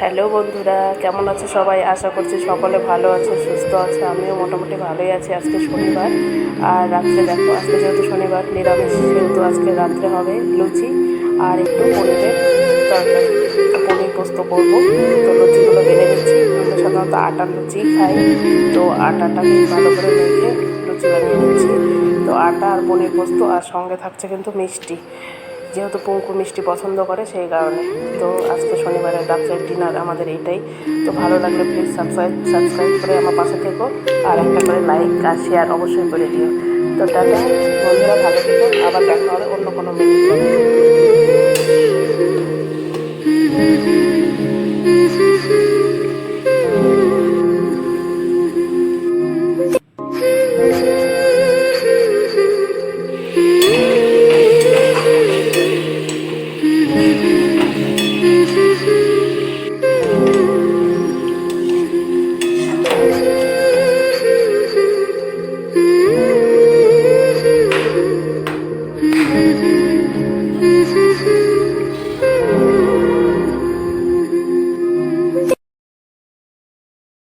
Hello বন্ধুরা, কেমন আছে সবাই? আশা করছি সকলে ভালো আছে, সুস্থ আছে। আমিও মোটামুটি ভালোই আছি আজকে শনিবার। আর রাত্রে দেখো, আজকে যেহেতু শনিবার, নিরামিষ সেহেতু আজকে রাত্রে হবে লুচি আর একটু পনিরের তরকারি। তো পনির পোস্ত করব। তো লুচিগুলো বেলে নিচ্ছি। আমরা সাধারণত আটার লুচি খাই। তো আটাটাকে ভালো করে মেখে লুচি বানিয়ে নিচ্ছি। তো আটা আর পনির পোস্ত আর সঙ্গে থাকছে কিন্তু মিষ্টি। যেহেতু পঙ্কু মিষ্টি পছন্দ করে, সেই কারণে। তো আজকে শনিবারের রাত্রের ডিনার আমাদের এইটাই। তো ভালো লাগলে প্লিজ সাবস্ক্রাইব সাবস্ক্রাইব করে আমার পাশে থেকো। আর একটা করে লাইক আর শেয়ার অবশ্যই করে দিও। তো টাটা, বন্ধুরা, ভালো থেকো। আবার দেখা হবে অন্য কোনো মিনিট